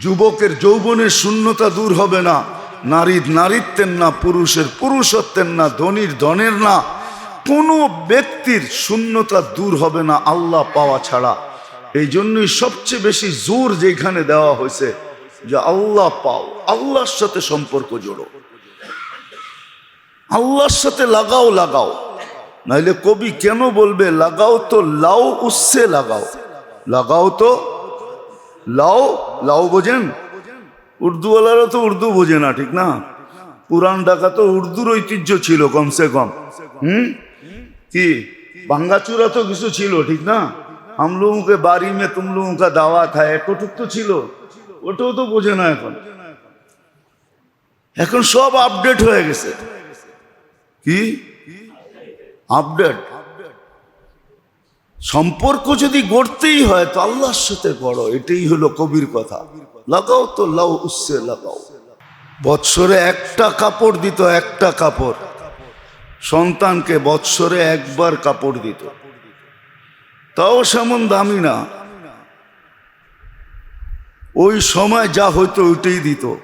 যুবকের যৌবনের শূন্যতা দূর হবে না। নারীর নারীত্বের না, পুরুষের পুরুষত্বের না, ধনির ধনের না। কোনো ব্যক্তির শূন্যতা দূর হবে না আল্লাহ পাওয়া ছাড়া। এই জন্যই সবচেয়ে বেশি জোর যেখানে দেওয়া হয়েছে যে আল্লাহ পাও, আল্লাহর সাথে সম্পর্ক জোড়ো। আল্লাহর সাথে লাগাও লাগাও। নাইলে কবি কেন বলবে, লাগাও তো লাও উৎসে লাগাও। লাগাও তো লাও লাও বোঝেন? উর্দুওয়ালারা তো উর্দু বোঝে না, ঠিক না? পুরান ঢাকা তো উর্দুর ঐতিহ্য ছিল কমসে কম। হুম? কি? বাঙ্গাচুরা তো কিছু ছিল, ঠিক না? আমলুকে বাড়ি মে তুম লোকা দাওয়া থা, এতটুক তো ছিল। ওটাও তো বোঝে না এখন। এখন সব আপডেট হয়ে গেছে। কি? আপডেট সম্পর্ক যদি গড়তেই হয় তো আল্লাহর সাথে গড়ো, এটাই হলো কবির কথা। লাগাও তো লাও উৎসে লাগাও। বৎসরে একটা কাপড় দিত, একটা কাপড়। সন্তানকে বৎসরে একবার কাপড় দিত। তাও সেমন দামি না। ওই সময় যা হইতো ওইটাই দিত।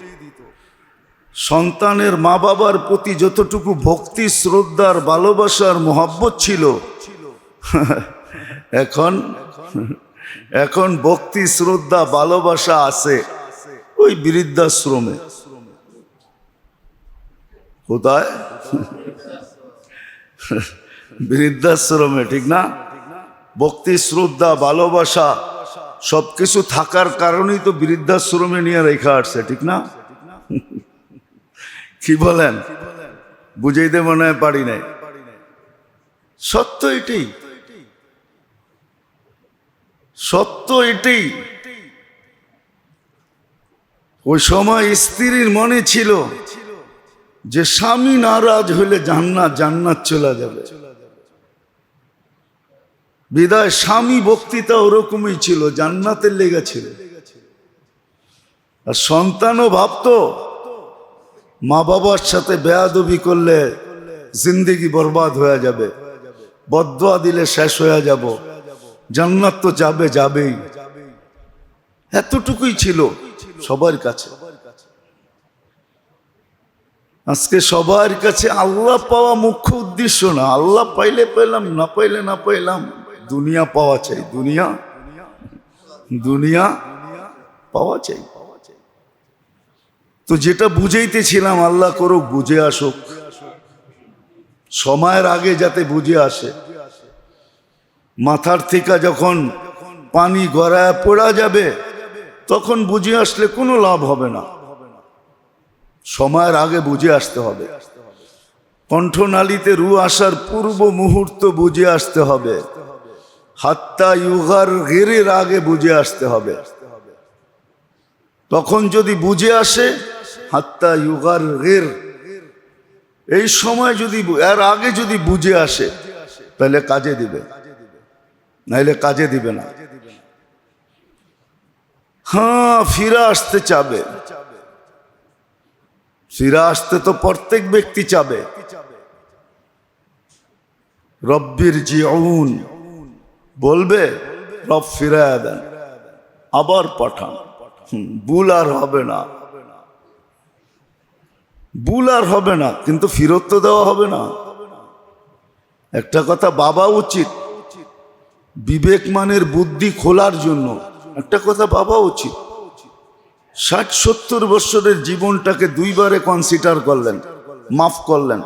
সন্তানের মা বাবার প্রতি যতটুকু ভক্তি শ্রদ্ধার ভালোবাসার মোহাব্বত ছিল এখন এখন ভক্তি, শ্রদ্ধা, ভালোবাসা আছে ওই বৃদ্ধাশ্রমে। কোথায়? বৃদ্ধাশ্রমে, ঠিক না? ভক্তি, শ্রদ্ধা, ভালোবাসা সবকিছু থাকার কারণেই তো বৃদ্ধাশ্রমে নিয়ে রেখা আসছে, ঠিক না? কি বলেন? বুঝাইতে মনে হয় পারি নাই। সত্য এটাই। সত্য এটাই ওই সময় স্ত্রীর মনে ছিল যে স্বামী নারাজ হইলে জান্নাত জান্নাত চলে যাবে। বিদায় স্বামী বক্তৃতা ওরকমই ছিল, জান্নাতের লেগে ছিল। আর সন্তানও ভাবতো মা বাবার সাথে বেয়াদবি করলে জিন্দিগি বরবাদ হয়ে যাবে, বদয়া দিলে শেষ হয়ে যাব। জান্নাত তো যাবে, যাবেই। এতটুকুই ছিল সবার কাছে। আজকে সবার কাছে আল্লাহ পাওয়া মুখ্য উদ্দেশ্য না। আল্লাহ পাইলে পাইলাম, না পাইলে না পাইলাম। দুনিয়া পাওয়া চাই, দুনিয়া। দুনিয়া পাওয়া চাই। তো যেটা বুঝাইতেছিলাম, আল্লাহ করুক, বুঝে আসুক। সময়ের আগে যাতে বুঝে আসে। মাথার থেকে যখন পানি গড়ায় পড়া যাবে, তখন বুঝে আসলে কোনো লাভ হবে না। সময়ের আগে বুঝে আসতে হবে। কণ্ঠনালীতে রু আসার পূর্ব মুহূর্ত বুঝে আসতে হবে। হাত্তা ইউগার গেরের আগে বুঝে আসতে হবে। তখন যদি বুঝে আসে, হাত্তা ইউগার গের, এই সময় যদি এর আগে যদি বুঝে আসে, তাহলে কাজে দিবে। নাইলে কাজে দিবে না। হ্যাঁ ফিরে আসতে চাবে। ফিরে আসতে তো প্রত্যেক ব্যক্তি চাবে। রব্বির জিউন। বলবে, রব ফিরায় দেন, আবার পাঠান। ভুল আর হবে না। ভুল আর হবে না, কিন্তু ফিরত তো দেওয়া হবে না। একটা কথা বাবা উচিত। বিবেক মানের বুদ্ধি খোলার জন্য। একটা কথা বাবা উচিত। ষাট, সত্তর বৎসরের জীবনটাকে দুইবারে কনসিডার করলেন, মাফ করলেন।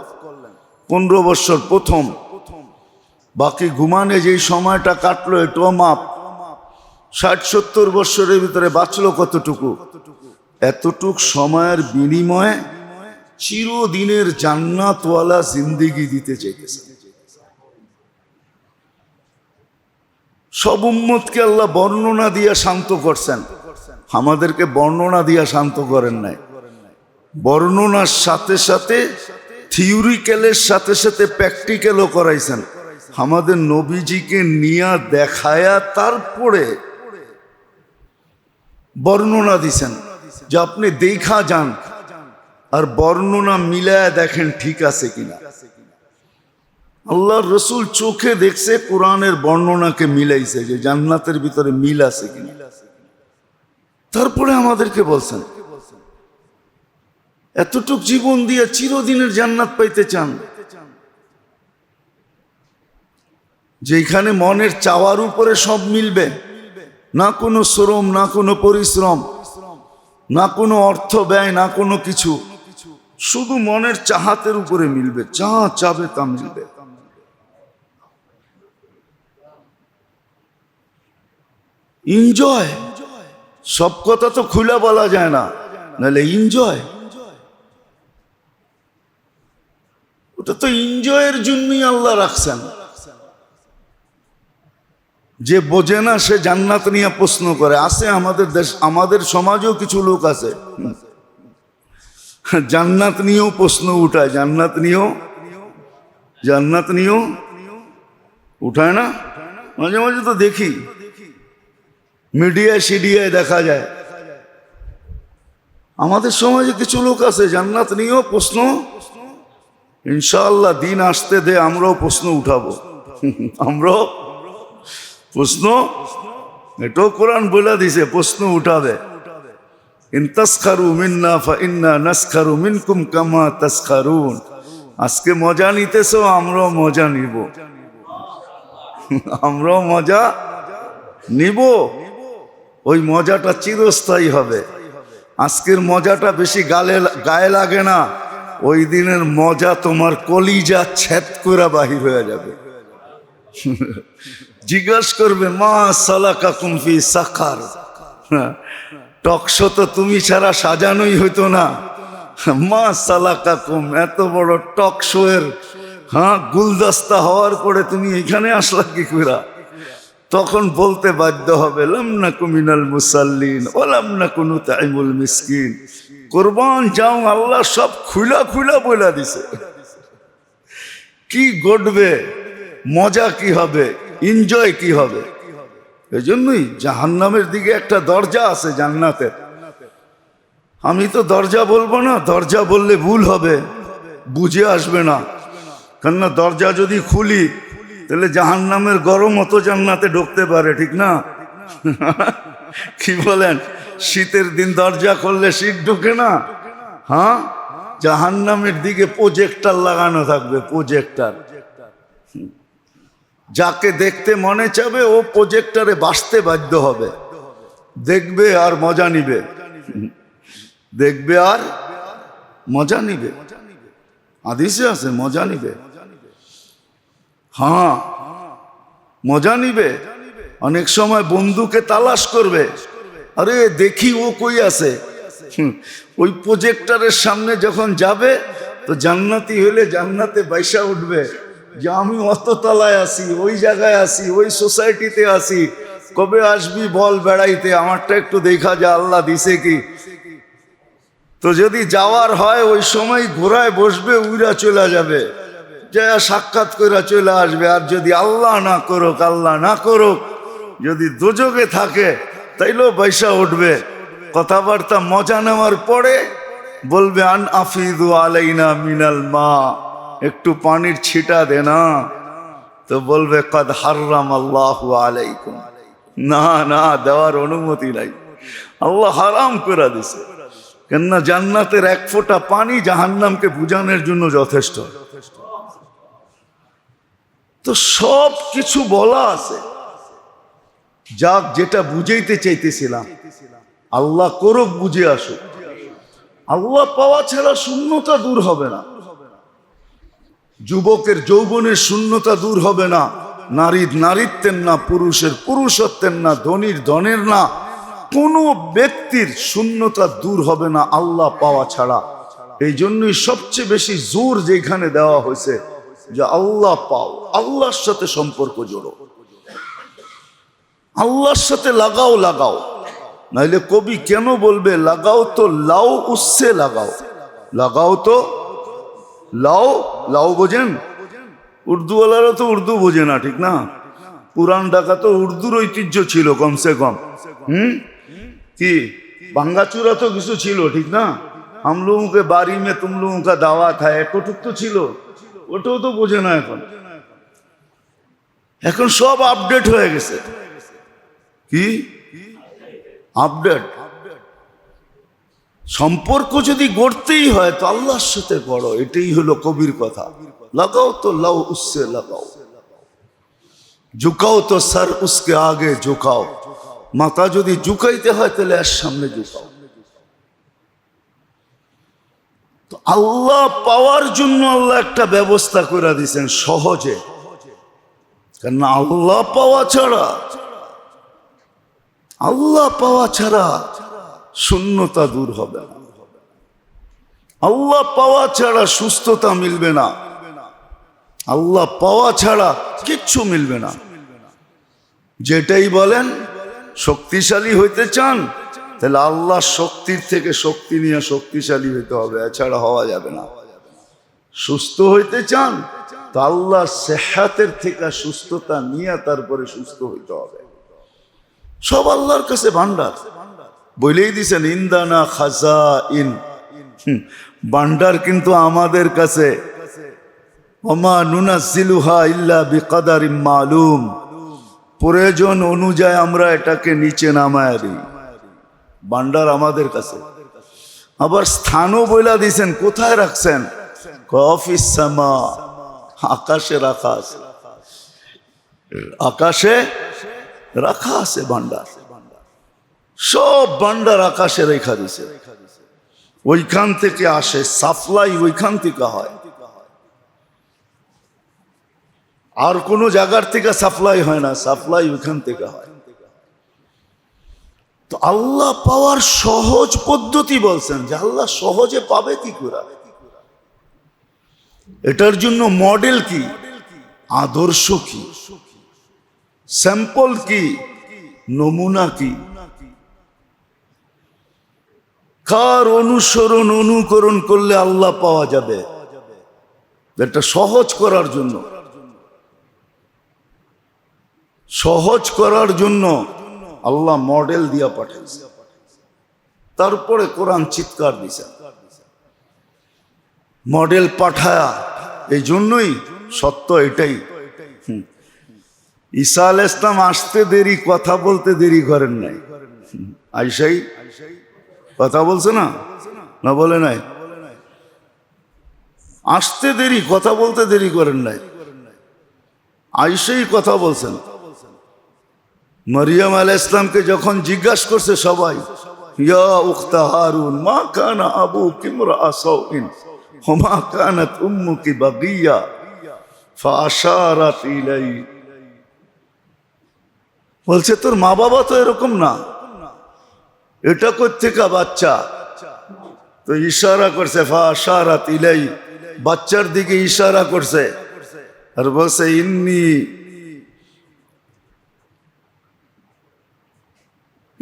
পনেরো বৎসর প্রথম। বাকি ঘুমানে যেই সময়টা কাটলো, এটাও মাপ ষাট, সত্তর বৎসরের ভিতরে বাঁচলো কতটুকু? এতটুক সময়ের বিনিময়ে চিরদিনের জান্নাতওয়ালা জিন্দিগি দিতে চাইতেছে। সব উম্মতকে আল্লাহ বর্ণনা দিয়ে শান্ত করছেন। আমাদেরকে বর্ণনা দিয়া শান্ত করেন নাই। বর্ণনার সাথে সাথে, থিওরিক্যালের সাথে সাথে প্র্যাকটিক্যালও করাইছেন। আমাদের নবীজিকে নিয়া দেখায়া তারপরে বর্ণনা দিছেন যে আপনি দেখা যান, আর বর্ণনা মিলায়া দেখেন ঠিক আছে কিনা। আল্লাহর রসুল চোখে দেখছে কোরআনের বর্ণনাকে মিলাইছে যে জান্নাতের ভিতরে মিল আছে কিনা। তারপরে আমাদেরকে বলছেন, এতটুক জীবন দিয়ে চিরদিনের জান্নাত পাইতে চান? যেখানে মনের চাওয়ার উপরে সব মিলবে, না কোনো শ্রম, না কোনো পরিশ্রম, না কোনো অর্থ ব্যয়, না কোনো কিছু, শুধু মনের চাহাতের উপরে মিলবে চা চাবে তা মিলবে। এনজয় সব কথা তো খুলে বলা যায় না। নাহলে এনজয় ওটা তো এনজয়ের জন্যই আল্লাহ রাখছেন। যে বোঝে না, সে জান্নাত নিয়ে প্রশ্ন করে। আছে আমাদের দেশ, আমাদের সমাজেও কিছু লোক আছে। জান্নাত নিয়েও প্রশ্ন উঠায়। জান্নাত নিয়েও জান্নাত নিয়েও উঠায় না? মাঝে মাঝে তো দেখি। মিডিয়ায় সিডিয়ায় দেখা যায়। আমাদের সমাজে কিছু লোক আছে, জান্নাত নিয়েও প্রশ্ন, ইনশাআল্লাহ দিন আসতে দে, আমরাও প্রশ্ন উঠাবো। আমরাও প্রশ্ন, এটাও কোরআন বলে দিছে, প্রশ্ন উঠাবে আজকে মজা নিতেছো, আমরাও মজা নিব। আমরাও মজা নিব। ওই মজাটা চিরস্থায়ী হবে। আজকের মজাটা বেশি গালে গায়ে লাগে না। ওই দিনের মজা তোমার কলিজা ছেদ করে বাহির হয়ে যাবে। জিজ্ঞাস করবে, মা সালাকা কুমফি সাকার টকশো তো তুমি ছাড়া সাজানোই হইতো না। মা সালাকা কুম এত বড় টকশো এর হ্যাঁ গুলদস্তা হওয়ার পরে তুমি এখানে আসলা কি করে তখন বলতে বাধ্য হবে লামনা কুমিনাল মুসাল্লিন ওলামনা কুনু তাইমুল মিসকিন। কোরবান যাও, আল্লাহ সব খুলা খুলা বইলা দিছে। কি ঘটবে? মজা কি হবে? এনজয় কি হবে? এই জন্যই জাহান্নামের দিকে একটা দরজা আছে জান্নাতের আমি তো দরজা বলব না, দরজা বললে ভুল হবে, বুঝে আসবে না। কেননা দরজা যদি খুলি তাহলে জাহান্নামের গরম অত জান্নাতে ঢুকতে পারে, ঠিক না? কি বলেন? শীতের দিন দরজা করলে শীত ঢুকে না? হ্যাঁ? জাহান্নামের দিকে প্রজেক্টার লাগানো থাকবে প্রজেক্টার যাকে দেখতে মনে চাবে, ও প্রজেক্টারে বাসতে বাধ্য হবে। দেখবে আর মজা নিবে। দেখবে আর মজা নিবে। আদিসে আছে, মজা নিবে। হ্যাঁ মজা নিবে। অনেক সময় বন্ধুকে তালাশ করবে। আরে, দেখি ও কই আছে। ওই প্রজেক্টরের সামনে যখন যাবে, তো জান্নাতি হলে জান্নাতে বাইসা উঠবে যে আমি অত তলায় আসি ওই জায়গায় আসি ওই সোসাইটিতে আসি কবে আসবি বল বেড়াইতে, আমারটা একটু দেখা যা, আল্লাহ দিছে কি? তো যদি যাওয়ার হয়, ওই সময় ঘোড়ায় বসবে, উইরা চলে যাবে। যা সাক্ষাৎ করে চলে আসবে, আর যদি আল্লাহ না করুক, আল্লাহ না করুক, যদি দুযোগে থাকে, তাইলেও পয়সা উঠবে। কথাবার্তা মজা নেওয়ার পরে বলবে, আন আফিদু আলাইনা মিনাল মা একটু পানির ছিটা দে না। তো বলবে, কদ হাররাম আল্লাহ আলাইকুম না না, দেওয়ার অনুমতি নাই। আল্লাহ হারাম করে দিছে। কেননা জান্নাতের এক ফোঁটা পানি জাহান্নামকে বুঝানোর জন্য যথেষ্ট। তো সব কিছু বলা আছে। যাক, যেটা বুঝাইতে চাইতেছিলাম, আল্লাহ করুক বুঝে আসুক। আল্লাহ পাওয়া ছাড়া শূন্যতা দূর হবে না। যুবকের যৌবনের শূন্যতা দূর হবে না। নারীর নারীত্বের না, পুরুষের পুরুষত্বের না, ধনির ধনের না। কোনো ব্যক্তির শূন্যতা দূর হবে না আল্লাহ পাওয়া ছাড়া। এই জন্যই সবচেয়ে বেশি জোর যেখানে দেওয়া হয়েছে যে আল্লাহ পাও, আল্লাহর সাথে সম্পর্ক জোড়ো। আল্লাহর সাথে লাগাও লাগাও। নাইলে কবি কেন বলবে, লাগাও তো লাউ উৎসে লাগাও। লাগাও তো লাও লাও বোঝেন? উর্দুওয়ালারা তো উর্দু বোঝে না, ঠিক না? পুরান ডাকা তো উর্দুর ঐতিহ্য ছিল কমসে কম। হুম? কি? বাঙ্গাচুরা তো কিছু ছিল, ঠিক না? আমলুকে বাড়ি মে তুমলুকা দাওয়া থায় একটুক তো ছিল। ওটাও তো বোঝে না এখন। এখন সব আপডেট হয়ে গেছে। কি? আপডেট সম্পর্ক যদি গড়তেই হয় তো আল্লাহর সাথে বড় এটাই হলো কবির কথা। লাগাও তো, লাও উসে লাগাও। ঝুকাও তো স্যার, উসকে আগে ঝুকাও। মাথা যদি ঝুকাইতে হয় তাহলে এর সামনে ঝুকাও। তো আল্লাহ পাওয়ার জন্য আল্লাহ একটা ব্যবস্থা করে দিয়েছেন সহজে। কেন আল্লাহ পাওয়া ছাড়া, আল্লাহ পাওয়া ছাড়া শূন্যতা দূর হবে আল্লাহ পাওয়া ছাড়া সুস্থতা মিলবে না। আল্লাহ পাওয়া ছাড়া কিচ্ছু মিলবে না। যেটাই বলেন, শক্তিশালী হইতে চান তাহলে আল্লাহ শক্তির থেকে শক্তি নিয়ে শক্তিশালী হইতে হবে, এছাড়া হওয়া যাবে না। সুস্থ হইতে চান, তো আল্লাহ সেহাতের থেকে সুস্থতা নিয়ে তারপরে সুস্থ হইতে হবে। সব আল্লাহর কাছে ভান্ডার বলেই দিছেন, ইন্দানা খাজা ইন ভান্ডার কিন্তু আমাদের কাছে। মালুম। প্রয়োজন অনুযায়ী আমরা এটাকে নিচে নামায় দিই। ভান্ডার আমাদের কাছে। আবার স্থানও বইলা দিছেন, কোথায় রাখছেন? সামা, আকাশে রাখা আছে। আকাশে রাখা আছে ভান্ডার সব ভান্ডার আকাশে রেখা দিছে। ওইখান থেকে আসে, সাপ্লাই ওইখান থেকে হয়। আর কোনো জায়গার থেকে সাপ্লাই হয় না, সাপ্লাই ওইখান থেকে হয়। তো আল্লাহ পাওয়ার সহজ পদ্ধতি বলছেন যে আল্লাহ সহজে পাবে কি করে? এটার জন্য মডেল কি? আদর্শ কি? স্যাম্পল কি? নমুনা কি? কার অনুসরণ, অনুকরণ করলে আল্লাহ পাওয়া যাবে? এটা সহজ করার জন্য। সহজ করার জন্য আল্লাহ মডেল দিয়া পাঠাইছে। তারপরে কোরআন চিৎকার দিছে। মডেল পাঠায়া এই জন্যই সত্য এটাই। ঈসা আল ইসলাম আসতে দেরি, কথা বলতে দেরি করেন নাই। আইসাই কথা বলছে না? না বলে নাই? আসতে দেরি, কথা বলতে দেরি করেন নাই। আইসেই কথা বলছেন। মরিয়ম আল ইসলামকে যখন জিজ্ঞাসা করছে সবাই, ইয়া উখতা হারুন, মা আবু কিমরা ইলাই। বলছে, তোর মা বাবা তো এরকম না। এটা কোথেকে বাচ্চা? তো ইশারা করছে ফাশারাত ইলাই। বাচ্চার দিকে ইশারা করছে। আর বলছে, ইন্নি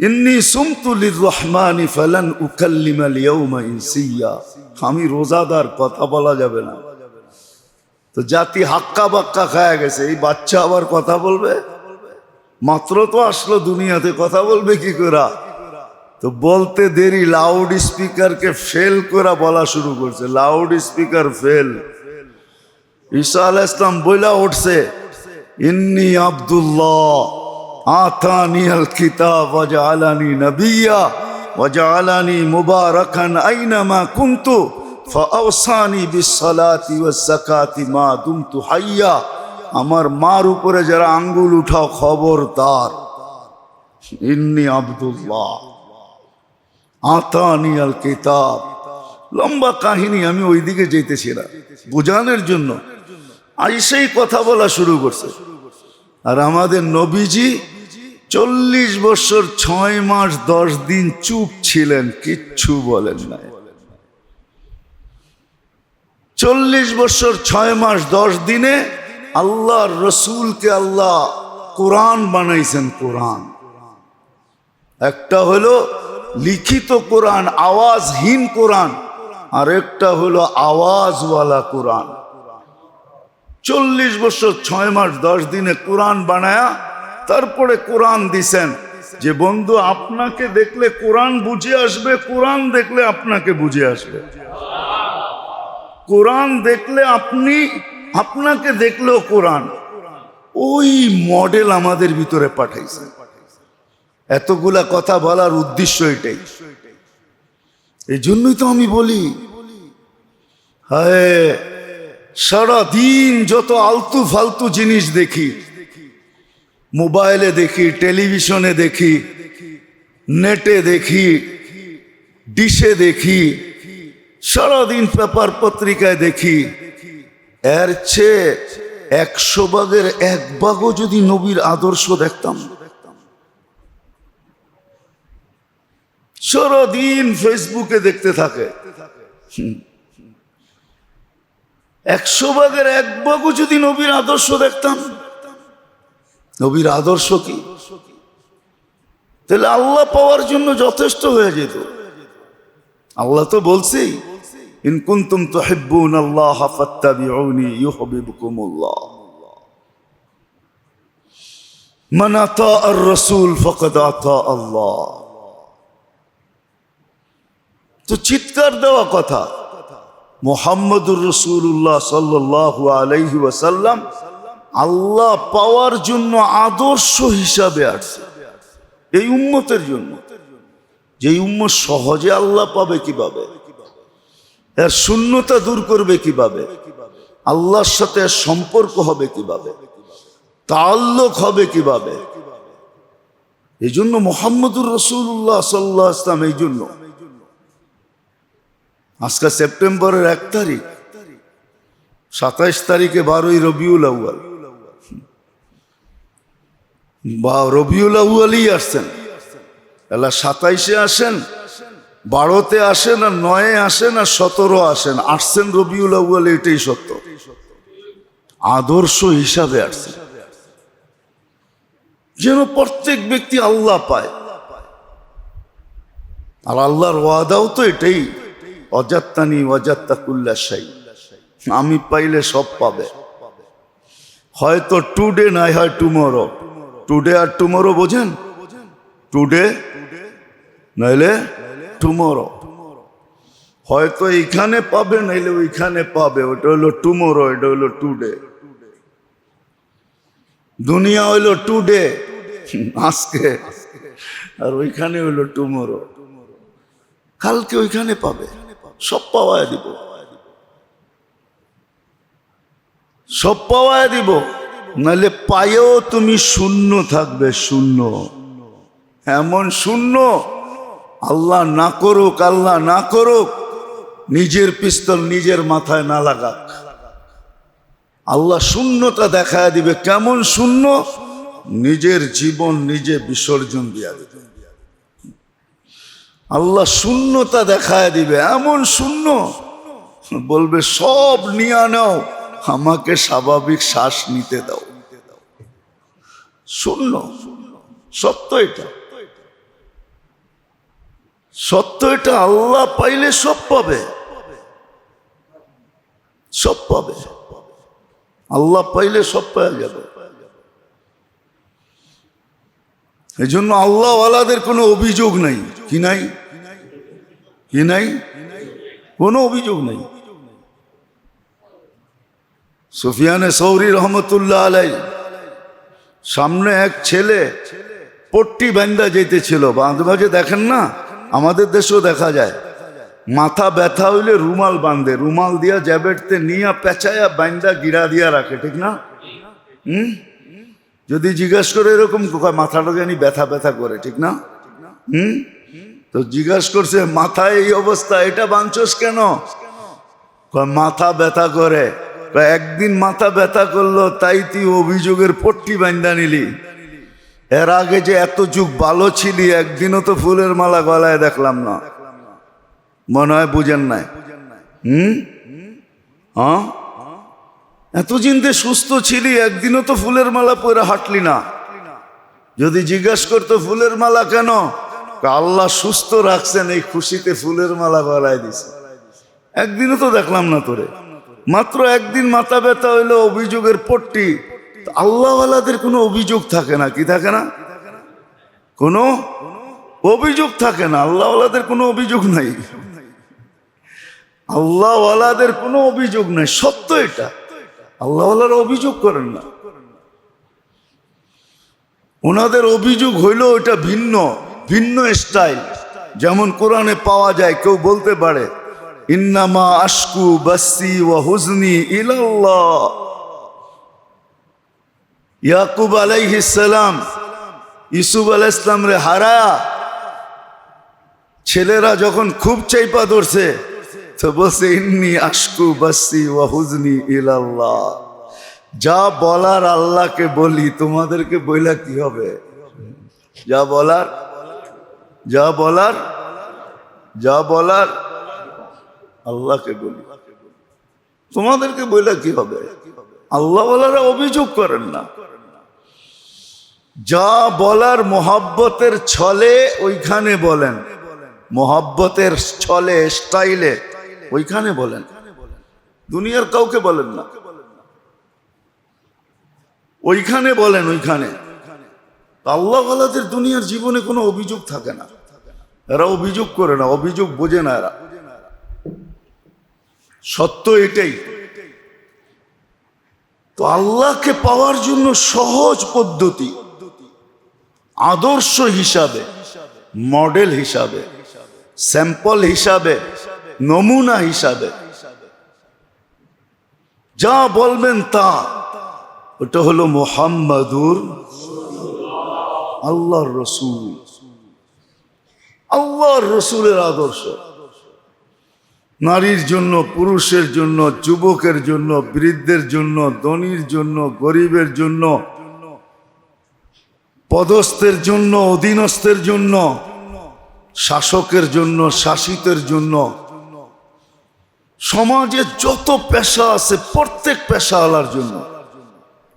ইন্নি সুমতুলির রহমানি ফালান আমি রোজাদার, কথা বলা যাবে না। তো জাতি হাক্কা বাক্কা খায়া গেছে। এই বাচ্চা আবার কথা বলবে? মাত্র তো আসলো দুনিয়াতে, কথা বলবে কি করা? তো বলতে দেরি লাউড স্পিকারকে ফেল করা বলা শুরু করছে। লাউড স্পিকার ফেল ঈসা আল ইসলাম বইলা উঠছে, ইন্নি আব্দুল্লাহ। আতানি আল কিতাব ওয়াজআলানি নবিয়্যা ওয়াজআলানি মুবারাকান আইনামা কুনতু, ফাআওসানি বিসসালাতি ওয়াজ যাকাতি মা দুমতু হাইয়া। আমার মার উপরে যারা আঙ্গুল উঠাও, খবরদার। ইন্নি আব্দুল্লাহ। আতানি আল কিতাব। লম্বা কাহিনী, আমি ওইদিকে যেতেছি না। বোঝানোর জন্য। আইসেই কথা বলা শুরু করছে। আর আমাদের নবীজি চল্লিশ বছর, ছয় মাস, দশ দিন চুপ ছিলেন, কিচ্ছু বলেন নাই। চল্লিশ বছর, ছয় মাস, দশ দিনে আল্লাহর রসুলকে আল্লাহ কোরআন বানাইছেন কোরআন। একটা হলো লিখিত কোরআন, আওয়াজহীন কোরআন, আর একটা হলো আওয়াজওয়ালা কোরআন। চল্লিশ বছর, ছয় মাস, দশ দিনে কোরআন বানায়া তারপরে কোরআন দিছেন। যে বন্ধু, আপনাকে দেখলে কোরআন বুঝে আসবে, কোরআন দেখলে আপনাকে বুঝে আসবে। কোরআন দেখলে আপনি, আপনাকে দেখলেও কোরআন। ওই মডেল আমাদের ভিতরে পাঠাইছে। এতগুলা কথা বলার উদ্দেশ্য এটাই। এই জন্যই তো আমি বলি, হায় সারা দিন যত আলতু ফালতু জিনিস দেখি, মোবাইলে দেখি, টেলিভিশনে দেখি, নেটে দেখি, ডিশে দেখি, সারাদিন পেপার পত্রিকায় দেখি, এর চেয়ে একশো ভাগের এক ভাগও যদি নবীর আদর্শ দেখতাম সারাদিন ফেসবুকে দেখতে থাকে। একশো ভাগের এক ভাগও যদি নবীর আদর্শ দেখতাম। নবীর আদর্শ কি? তাহলে আল্লাহ পাওয়ার জন্য যথেষ্ট হয়ে যেত। আল্লাহ তো বলছেই, ইন কুনতুম তুহিব্বুন আল্লাহ ফাত্তাবিউনি ইউহিব্বুকুমুল্লাহ। আতা আর রাসূল ফাকাদ আতা আল্লাহ। তো চিৎকার দেওয়া কথা। মোহাম্মদুর রসুল্লাহ সাল্লাল্লাহু আলাইহি ওয়াসাল্লাম আল্লাহ পাওয়ার জন্য আদর্শ হিসাবে আসছে। এই উম্মতের জন্য। যে উম্মত সহজে আল্লাহ পাবে কীভাবে? এর শূন্যতা দূর করবে কীভাবে? আল্লাহর সাথে সম্পর্ক হবে কীভাবে? তাল্লুক হবে কীভাবে? এই জন্য মোহাম্মদুর রসুল্লাহ সাল্লাহ ইসলাম এই জন্য আজকে সেপ্টেম্বরের এক তারিখ, সাতাইশ তারিখে বারোই রবিউল আউয়াল। বা রবিউল আউয়ালই আসছেন। এলা সাতাইশে আসেন, বারোতে আসেন আর নয়ে আসেন আর সতেরো আসেন। আসছেন রবিউল আউয়াল, এটাই সত্য। আদর্শ হিসাবে আসছেন। যেন প্রত্যেক ব্যক্তি আল্লাহ পায়। আর আল্লাহর ওয়াদাও তো এটাই। অজাত্তানি অজাত্তাকুল্লা সাই আমি পাইলে সব পাবে। হয়তো টুডে নাই হয় টুমোরো। টুডে আর টুমোরো বোঝেন? টুডে নাইলে টুমোরো। হয়তো এইখানে পাবে, নাইলে ওইখানে পাবে। ওটা হলো টুমোরো, এটা হলো টুডে। দুনিয়া হইল টুডে, আজকে। আর ওইখানে হইল টুমোরো। কালকে ওইখানে পাবে। সব পাওয়ায় দিব। সব পাওয়ায় দিব। নাহলে পায়েও তুমি শূন্য থাকবে, শূন্য। এমন শূন্য, আল্লাহ না করুক, আল্লাহ না করুক, নিজের পিস্তল নিজের মাথায় না লাগাক। আল্লাহ শূন্যতা দেখায় দিবে। কেমন শূন্য? নিজের জীবন নিজে বিসর্জন দিয়া দিবে। আল্লাহ শূন্যতা দেখায় দিবে, এমন শূন্য। বলবে, সব নিয়ে নাও, আমাকে স্বাভাবিক শ্বাস নিতে দাও। শূন্য। সত্য এটা। সত্য এটা, আল্লাহ পাইলে সব পাবে। সব পাবে। আল্লাহ পাইলে সব পাওয়া যাবে। এই জন্য আল্লাহওয়ালাদের কোনো অভিযোগ নাই, কি নাই? কি নাই কোনো অভিযোগ নেই সুফিয়ানে সৌরি রহমতুল্লাহ আলাই সামনে এক ছেলে পট্টি বান্দা যেতেছিল মাঝে দেখেন না আমাদের দেশেও দেখা যায় মাথা ব্যথা হইলে রুমাল বাঁধে রুমাল দিয়া জ্যাবেটতে নিয়া পেঁচায়া বান্দা গিরা দিয়া রাখে ঠিক না হুম? যদি জিজ্ঞাস করে এরকম মাথাটা জানি ব্যথা ব্যথা করে, ঠিক না? হুম? তো জিজ্ঞাস করছে মাথায় এই অবস্থা, এটা বাঞ্চস কেন? মাথা ব্যথা করে। একদিন মাথা ব্যথা করল, তাই তুই অভিযোগের পট্টি বান্ধা নিলি। এর আগে যে এত যুগ ভালো ছিলি, একদিনও তো ফুলের মালা গলায় দেখলাম না। মনে হয় বুঝেন নাই। হুম? এতদিন যে সুস্থ ছিলি, একদিনও তো ফুলের মালা পরে হাঁটলি না। যদি জিজ্ঞাসা করতো, ফুলের মালা কেন? আল্লাহ সুস্থ রাখছেন, এই খুশিতে ফুলের মালা গলায় দিছে। একদিনও তো দেখলাম না তোরে। মাত্র একদিন মাথা ব্যথা হইল, অভিযোগের পট্টি। আল্লাহওয়ালাদের কোনো অভিযোগ থাকে না, কি থাকে না? কোনো অভিযোগ থাকে না, আল্লাহওয়ালাদের কোনো অভিযোগ নাই। আল্লাহওয়ালাদের কোনো অভিযোগ নাই, সত্য এটা। আল্লাহওয়ালারা অভিযোগ করেন না। ওনাদের অভিযোগ হইল ওটা ভিন্ন। ভিন্ন স্টাইল। যেমন কোরআনে পাওয়া যায়, কেউ বলতে পারে, ইন্নামা আশকু বাসি ওয়া হুজনি ইলাল্লাহ। ইয়াকুব আলাইহিস সালাম, ইসুফ আলাইহিস সালাম রে হারায়া। ছেলেরা যখন খুব চাইপা ধরছে, তো বলছে, ইন্নি আশকু বাসি ওয়া হুজনি ইলাল্লাহ। যা বলার আল্লাহকে বলি, তোমাদেরকে বইলা কি হবে? যা বলার যা বলার যা বলার, আল্লাহকে বলি। তোমাদেরকে বইলা কি হবে? আল্লাহ বলারা অভিযোগ করেন না। যা বলার মোহাব্বতের ছলে ওইখানে বলেন। মোহাব্বতের ছলে, স্টাইলে ওইখানে বলেন। দুনিয়ার কাউকে বলেন না। ওইখানে বলেন, ওইখানে। আল্লাহ আল্লাহদের দুনিয়ার জীবনে কোনো অভিযোগ থাকে না। এরা অভিযোগ করে না, অভিযোগ বোঝে না এরা। সত্য এটাই। তো আল্লাহকে পাওয়ার জন্য সহজ পদ্ধতি, আদর্শ হিসাবে, মডেল হিসাবে, স্যাম্পল হিসাবে, নমুনা হিসাবে, যা বলবেন তা, ওটা হলো মোহাম্মদুর আল্লাহর রসুল। আল্লাহর রসুলের আদর্শ। নারীর জন্য, পুরুষের জন্য, যুবকের জন্য, বৃদ্ধের জন্য, ধনীর জন্য, গরিবের জন্য, পদস্থের জন্য, অধীনস্থের জন্য, শাসকের জন্য, শাসিতের জন্য। সমাজে যত পেশা আছে, প্রত্যেক পেশা আলার জন্য।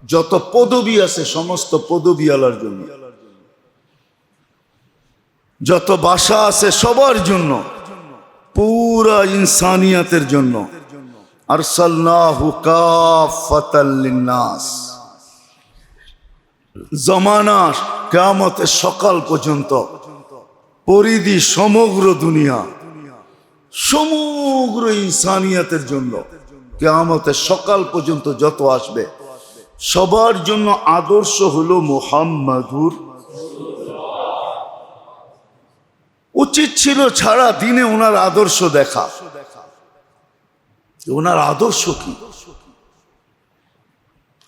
যত পদবি আছে, সমস্ত পদবি আলার জন্য। যত ভাষা আছে সবার জন্য, পুরা ইনসানিয়াতের জন্য। জমানা কেয়ামতের সকাল পর্যন্ত পরিধি সমগ্র দুনিয়া, সমগ্র ইনসানিয়াতের জন্য কেয়ামতের সকাল পর্যন্ত যত আসবে, সবার জন্য আদর্শ হলো মোহাম্মদুর উচিত ছিল ছাড়া দিনে ওনার আদর্শ দেখা। ওনার আদর্শ কি?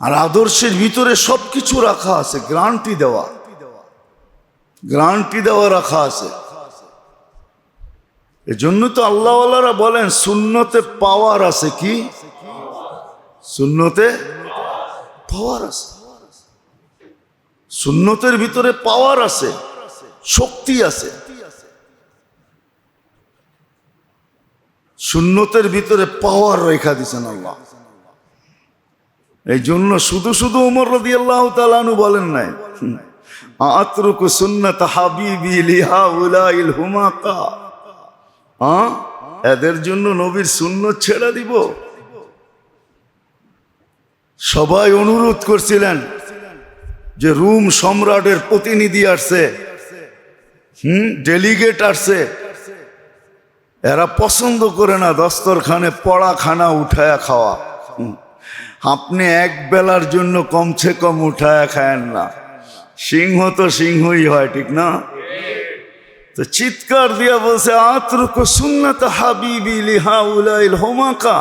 আর আদর্শের ভিতরে সবকিছু রাখা আছে, গ্রান্টি দেওয়া। গ্রান্টি দেওয়া রাখা আছে। এজন্য তো আল্লাহওয়ালারা বলেন শূন্যতে পাওয়ার আছে কি? শূন্যতে পাওয়ার আছে। শূন্যতের ভিতরে পাওয়ার আছে, শক্তি আছে। শূন্যতের ভিতরে পাওয়ার রেখা দিছেন আল্লাহ। এই জন্য শুধু শুধু উমর রদি আল্লাহ তালানু বলেন নাই, আত্রুকু সুন্নত হাবিবি লিহা উলাইল হুমাকা। হ্যাঁ এদের জন্য নবীর শূন্য ছেড়ে দিব। সবাই অনুরোধ করছিলেন যে রুম সম্রাটের প্রতিনিধি আসছে, হুম, ডেলিগেট আসছে। এরা পছন্দ করে না দস্তরখানে পড়া খানা উঠায়া খাওয়া। আপনি এক বেলার জন্য কমছে কম উঠায়া খায়েন না। সিংহ তো সিংহই হয়, ঠিক না? তো চিৎকার দিয়া বলছে, আত্রুক সুন্নত হাবিবি লিহা উলাইল হোমাকা।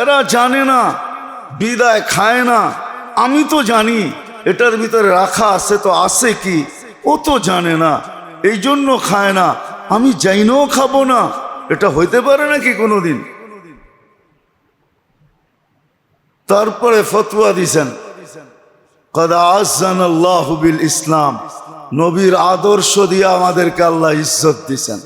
এরা জানে না, বিদায় খায় না। আমি তো জানি, এটার ভিতরে রাখা আছে তো আছে কি? ও তো জানে না এই জন্য খায় না। আমি যাইনও খাব না। এটা হইতে পারে নাকি কোনোদিন? তারপরে ফতুয়া দিছেন। কদা আল্লাহ বিল ইসলাম। নবীর আদর্শ দিয়ে আমাদেরকে আল্লাহ ইজ্জত দিছেন।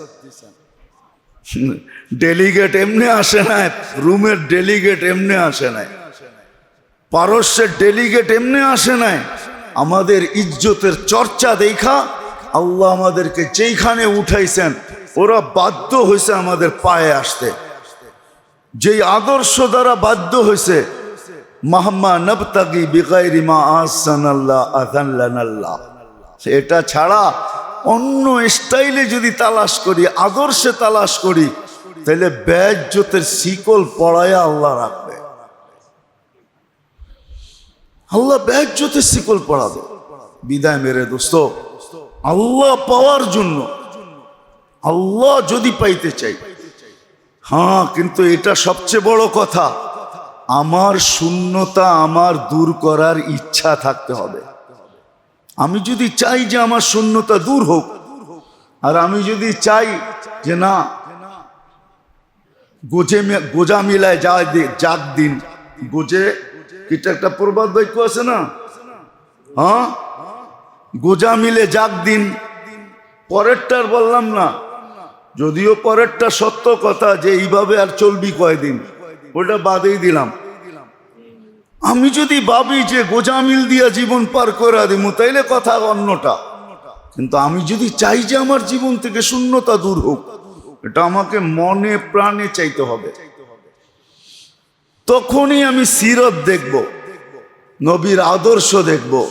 ডেলিগেট এমনি আসে নাই, রুমের ডেলিগেট এমনি আসে নাই, পারস্যের ডেলিগেট এমনি আসে নাই। আমাদের ইজ্জতের চর্চা দেখা আল্লাহ আমাদেরকে যেইখানে উঠাইছেন, ওরা বাধ্য হয়েছে আমাদের পায়ে আসতে। যেই আদর্শ দ্বারা বাধ্য হয়েছে মাহমা নবতাগি বিগাইরি মা আহসান আল্লাহ আজান আল্লাহ এটা ছাড়া অন্য স্টাইলে যদি তালাশ করি, আদর্শে তালাশ করি, তাহলে ব্যাজ্যতের শিকল পড়ায় আল্লাহ রাখবে। আল্লাহ ব্যাজ্যতের শিকল পড়াবে। বিদায় মেরে দোস্ত। আল্লাহ পাওয়ার জন্য। আল্লাহ যদি পাইতে চাই। হ্যাঁ কিন্তু এটা সবচেয়ে বড় কথা, আমার শূন্যতা আমার দূর করার ইচ্ছা থাকতে হবে। আমি যদি চাই যে আমার শূন্যতা দূর হোক, আর আমি যদি চাই যে না, গোজে গোজা মিলায় যা যাক দিন। গোজে এটা একটা প্রবাদ বাক্য আছে না? হ্যাঁ? গোজা মিলে যাক দিন। পরেরটার বললাম না। যদিও পরেরটা সত্য কথা যে এইভাবে আর চলবি কয়দিন, ওটা বাদেই দিলাম। আমি যদি ভাবি যে গোজামিল দিয়া জীবন পার করে দিব তাইলে কথা অন্যটা। কিন্তু আমি যদি চাই যে আমার জীবন থেকে শূন্যতা দূর হোক, এটা আমাকে মনে প্রাণে চাইতে হবে। তখনই আমি সিরত দেখব, নবীর আদর্শ দেখব।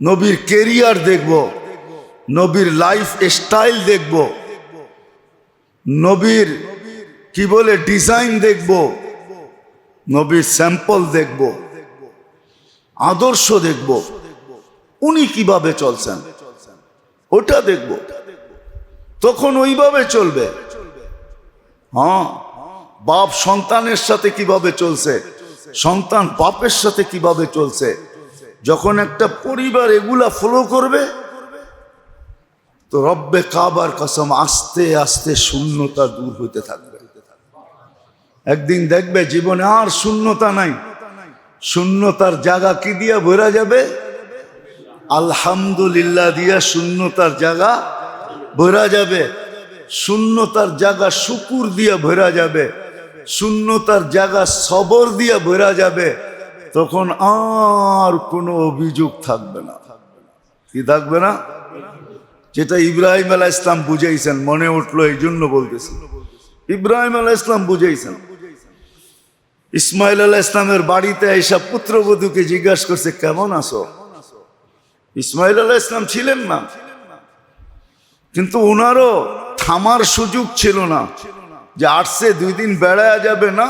নবীর কেরিয়ার দেখব, নবীর লাইফ স্টাইল দেখব, নবীর কি বলে ডিজাইন দেখব, নবীর স্যাম্পল দেখব, আদর্শ দেখব, উনি কীভাবে চলছেন, ওটা দেখব। তখন ওইভাবে চলবে। হ্যাঁ বাপ সন্তানের সাথে কীভাবে চলছে, সন্তান বাপের সাথে কীভাবে চলছে যখন একটা পরিবার এগুলা ফলো করবে, তো রব্বে কাবার কসম আস্তে আস্তে শূন্যতা দূর হইতে থাকবে। একদিন দেখবে জীবনে আর শূন্যতা নাই। শূন্যতার জায়গা কি দিয়া ভরা যাবে? আলহামদুলিল্লাহ দিয়া শূন্যতার জায়গা ভরা যাবে। শূন্যতার জায়গা শুকুর দিয়া ভরা যাবে। শূন্যতার জায়গা সবর দিয়া ভরা যাবে। তখন আর কোনো অভিযোগ থাকবে না। কি থাকবে না? যেটা ইব্রাহিম আলাহ ইসলাম বুঝাইছেন, মনে উঠল এই জন্য বলতেছি। ইব্রাহিম আলাহ ইসলাম বুঝাইছেন। ইসমাইল আলাহ ইসলামের বাড়িতে এসব পুত্রবধূকে জিজ্ঞাসা করছে, কেমন আছো? ইসমাইল আলাহ ইসলাম ছিলেন না। কিন্তু ওনারও থামার সুযোগ ছিল না যে আটসে দুই দিন বেড়ায়া যাবে না।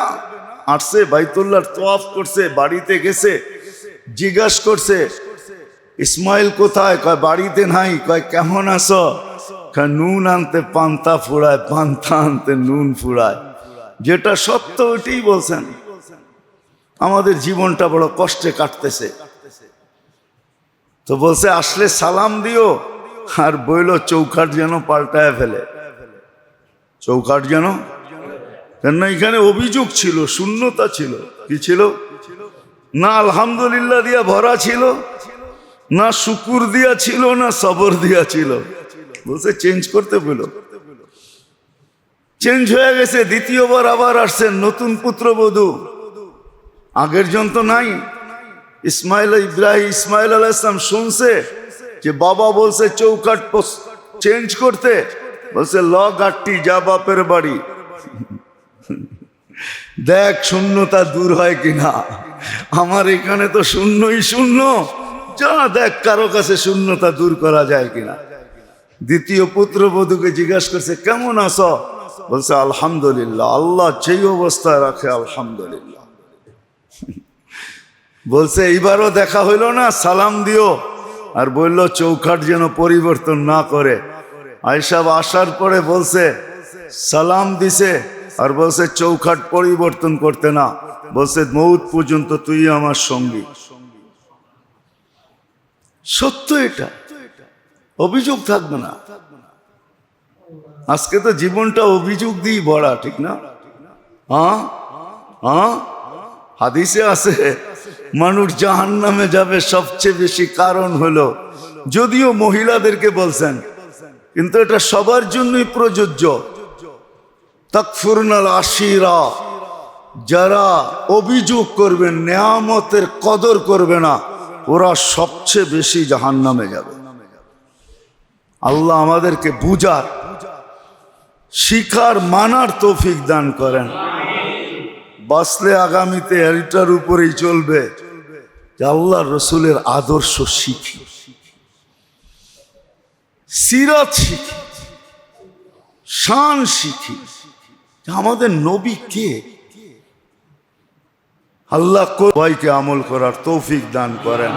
আটসে বাইতুল্লার তোয়াফ করছে, বাড়িতে গেছে, জিজ্ঞাসা করছে, ইসমাইল কোথায়? কয়, বাড়িতে নাই। কয়, কেমন কয়, নুন আনতে পান্তা ফুরায় পান্তা আনতে নুন ফুরায় যেটা সত্য ওইটাই বলছেন। আমাদের জীবনটা বড় কষ্টে কাটতেছে। তো বলছে, আসলে সালাম দিও, আর বইল চৌকাট যেন পাল্টায় ফেলে। চৌকাট যেন কেন এখানে অভিযোগ ছিল, শূন্যতা ছিল। কি ছিল? না আলহামদুলিল্লাহ দিয়া ভরা ছিল, না শুকুর দিয়া ছিল, না সবর দিয়া ছিল। বলছে চেঞ্জ করতে বলো চেঞ্জ হয়ে গেছে, দ্বিতীয়বার আবার আসছেন নতুন পুত্রবধূ। আগের জন তো নাই। ইসমাইল ইব্রাহিম, ইসমাইল আলাহ ইসলাম শুনছে যে বাবা বলছে চৌকাট চেঞ্জ করতে। বলছে ল গাটটি যা বাপের বাড়ি। দেখ, শূন্যতা দূর হয় কিনা? আমার এখানে তো শূন্যই শূন্য। যা দেখ, কারও কাছে শূন্যতা দূর করা যায় কিনা? দ্বিতীয় পুত্র পুত্রবধূকে জিজ্ঞাসা করছে, কেমন আছো? বলছে, আলহামদুলিল্লাহ, আল্লাহ যেই অবস্থায় রাখে, আলহামদুলিল্লাহ। বলছে, এইবারও দেখা হইল না? সালাম দিও। আর বলল চৌখাট যেন পরিবর্তন না করে। আইসাব আসার পরে বলছে, সালাম দিছে। আর বলছে, চৌখাট পরিবর্তন করতে না। বলছে, মৌত পর্যন্ত তুই আমার সঙ্গী। সত্য এটা। অভিযোগ থাকবে না। আজকে তো জীবনটা অভিযোগ দিয়ে ভরা, ঠিক না? হ্যাঁ? হ্যাঁ? হাদিসে আছে, মানুষ জাহান নামে যাবে, সবচেয়ে বেশি কারণ হলো, যদিও মহিলাদেরকে বলছেন, কিন্তু এটা সবার জন্যই প্রযোজ্য। তকফুরনাল আশিরা। যারা অভিযোগ করবে, নেয়ামতের কদর করবে না, ওরা সবচেয়ে বেশি জাহান নামে যাবে। আল্লাহ আমাদেরকে বুঝার, শিখার, মানার তৌফিক দান করেন। বাঁচলে আগামীতে এটার উপরেই চলবে যে আল্লাহ রসুলের আদর্শ শিখি। সিরাত শিখি, শান শিখি। আমাদের নবী কে? আল্লাহ সবাইকে আমল করার তৌফিক দান করেন।